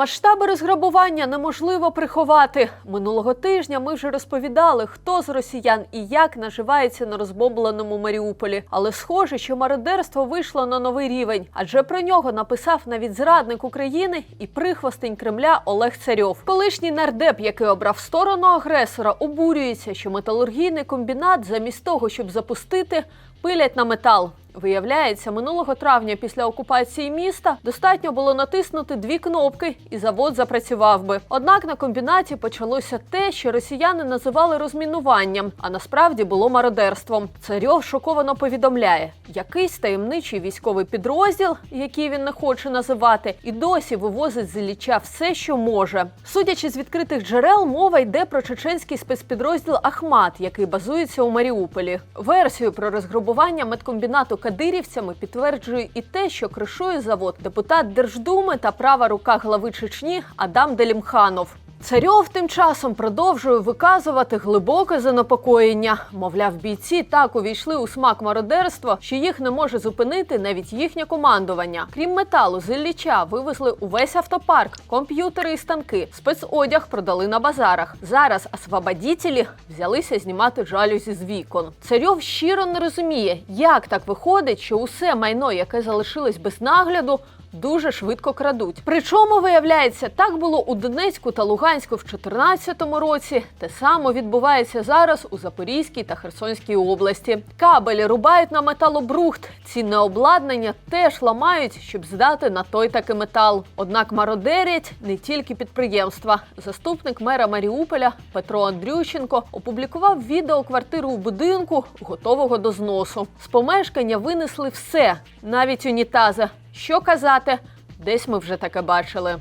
Масштаби розграбування неможливо приховати. Минулого тижня ми вже розповідали, хто з росіян і як наживається на розбомбленому Маріуполі. Але схоже, що мародерство вийшло на новий рівень, адже про нього написав навіть зрадник України і прихвостень Кремля Олег Царьов. Колишній нардеп, який обрав сторону агресора, обурюється, що металургійний комбінат, замість того, щоб запустити, пилять на метал. Виявляється, минулого травня після окупації міста достатньо було натиснути дві кнопки, і завод запрацював би. Однак на комбінаті почалося те, що росіяни називали розмінуванням, а насправді було мародерством. Царьов шоковано повідомляє, якийсь таємничий військовий підрозділ, який він не хоче називати, і досі вивозить з Ілліча все, що може. Судячи з відкритих джерел, мова йде про чеченський спецпідрозділ Ахмат, який базується у Маріуполі. Версію про розграбування медкомбінату кадирівцями підтверджує і те, що кришує завод депутат Держдуми та права рука глави Чечні Адам Делімханов. Царьов тим часом продовжує виказувати глибоке занепокоєння. Мовляв, бійці так увійшли у смак мародерства, що їх не може зупинити навіть їхнє командування. Крім металу, з Ілліча вивезли увесь автопарк, комп'ютери і станки. Спецодяг продали на базарах. Зараз освободітелі взялися знімати жалюзі з вікон. Царьов щиро не розуміє, як так виходить, що усе майно, яке залишилось без нагляду, дуже швидко крадуть. Причому виявляється, так було у Донецьку та Луганську в 2014 році. Те саме відбувається зараз у Запорізькій та Херсонській області. Кабелі рубають на металобрухт. Цінне обладнання теж ламають, щоб здати на той таки метал. Однак мародерять не тільки підприємства. Заступник мера Маріуполя Петро Андрющенко опублікував відео квартири у будинку, готового до зносу. З помешкання винесли все, навіть унітази. Що казати, десь ми вже таке бачили.